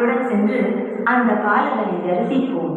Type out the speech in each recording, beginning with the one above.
அவர்களுடன் சென்று அந்த பாலகனை தரிசிப்போம்.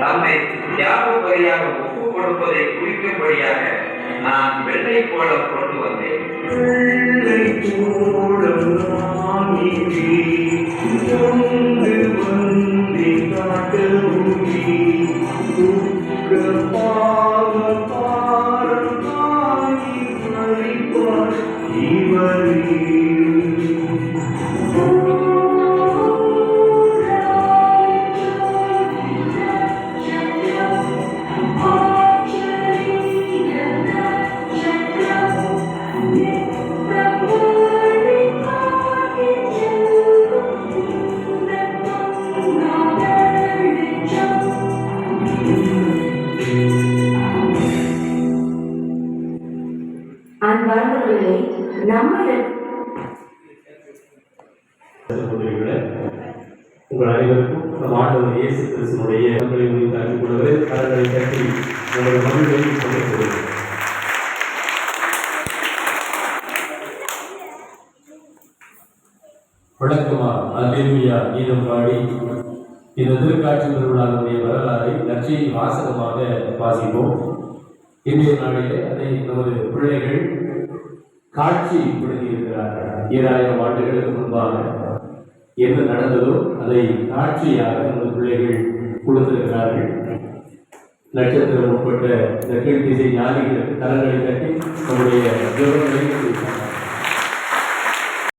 தம்மை தியாக பலியாக ஒப்பு கொடுப்பதை குறிக்கும்படியாக நான் வெள்ளை போல கொண்டு வந்தேன் நம்மிடம் உங்கள் அனைவருக்கும் நம் ஆண்டவர் இயேசு கிறிஸ்துனுடைய மக்களை முடித்து கொள்வது கரங்களை கட்டி உங்களுடைய மகிழ்வை கொண்டிருக்கிறது வழக்கமா அல்லேலுயா கீதம் பாடி இந்த திருக்காட்சி திருவிழாவுடைய வரலாறை நற்செய்தி வாசகமாக வாசிப்போம். இன்றைய நாளிலே அதை நமது பிள்ளைகள் காட்சி கொடுத்திருக்கிறார்கள். ஏழாயிரம் ஆண்டுகளுக்கு முன்பாக என்ன நடந்ததோ அதை காட்சியாக நமது பிள்ளைகள் கொடுத்திருக்கிறார்கள். நட்சத்திரம் உட்பட்ட இந்த கீழ்த்திசை ஞானிகளுக்கு தரங்களை கட்டி நம்முடைய ஜெபங்களை